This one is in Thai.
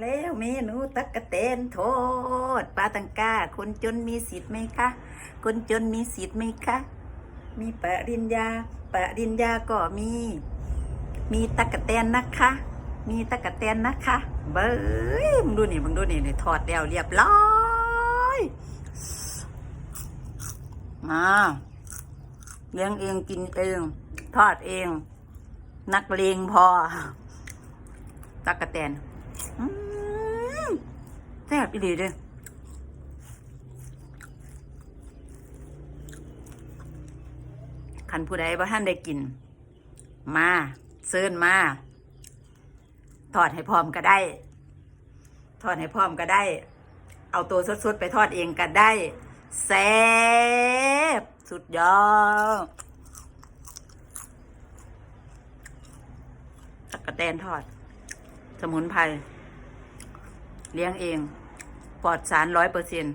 แล้วเมนูตักกะเตนโทษปลาตังกาคนจนมีสิทธิ์ไหมคะ คนจนมีสิทธิ์ไหมคะ มีปริญญาปริญญาก็มี มีตักกะแตนนะคะ มีตักกะแตนนะคะ เบ้ยมึงดูนี่มึงดูนี่นี่ทอดแล้วเรียบร้อยมาเลี้ยงเองกินเอง ทอดเอง นักเลงพอตักกะแตน แซ่บอีหลีเด้อคันผู้ใดว่าท่านได้กิน มาเซินมาทอดให้พร้อมก็ได้ ทอดให้พร้อมก็ได้ เอาตัวสดๆ ไปทอดเองก็ได้แซ่บสุดยอดตักกะแตนทอด สมุนไพร เลี้ยงเอง ปลอดสารร้อยเปอร์เซ็นต์